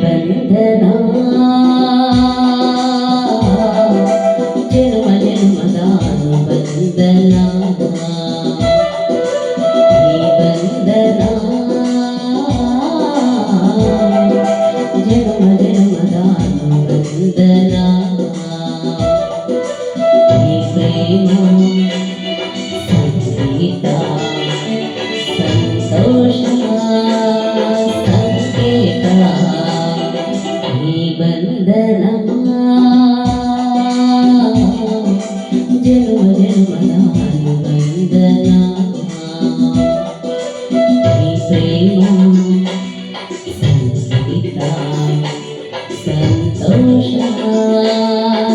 बंधना Sen sevda, sen tavşan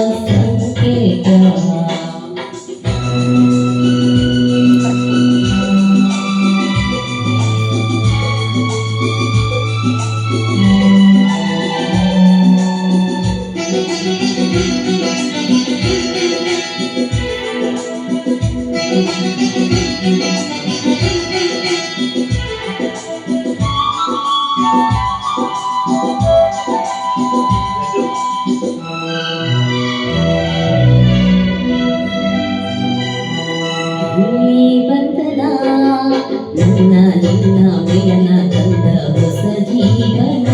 ನನ್ನ ನಿನ್ನ ಮಿಲನ ತಂದ ಹೊಸ ಜೀವನ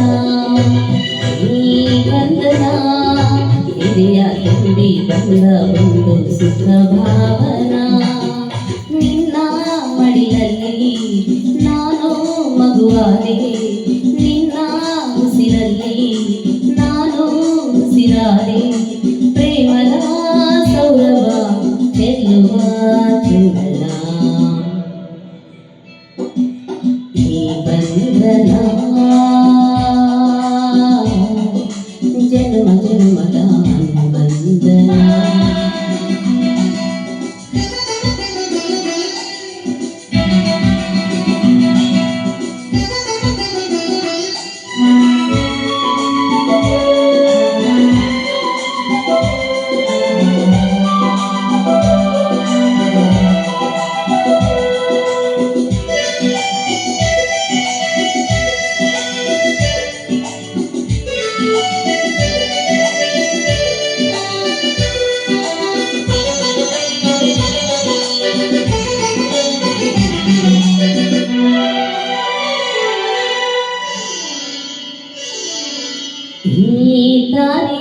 ಈ ಬಂಧನ ಇದೆಯ ತುಂಬಿ ಬಂದ ಒಂದು ಸುಖ ಭಾವನ ನಿನ್ನ ಮಡಿಲಲ್ಲಿ ನಾನು ಮಗುವಾದೆ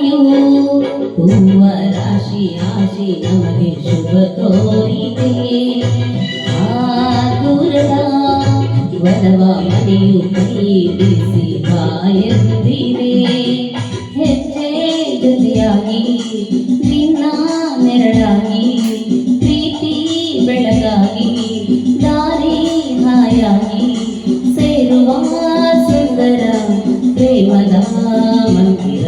you ಹೂವ ರಾಶಿ ಆಶಿ ನಮಗೆ ಶುಭ ಕೋರಿದೆ ಆ ದೂರದ ವನವ ಮನೆಯು ಕೈ ಬಿಸಿ ಬಾಯಂದಿದೆ ಹೆಜ್ಜೆ ಜೊತೆಯಾಗಿ ನಿನ್ನ ನೆರಳಾಗಿ ಪ್ರೀತಿ ಬೆಳಗಾಗಿ ದಾರಿ ಹಾಯಾಗಿ ಸೇರುವ ಸುಂದರ ಪ್ರೇಮದ ಮಂದಿರ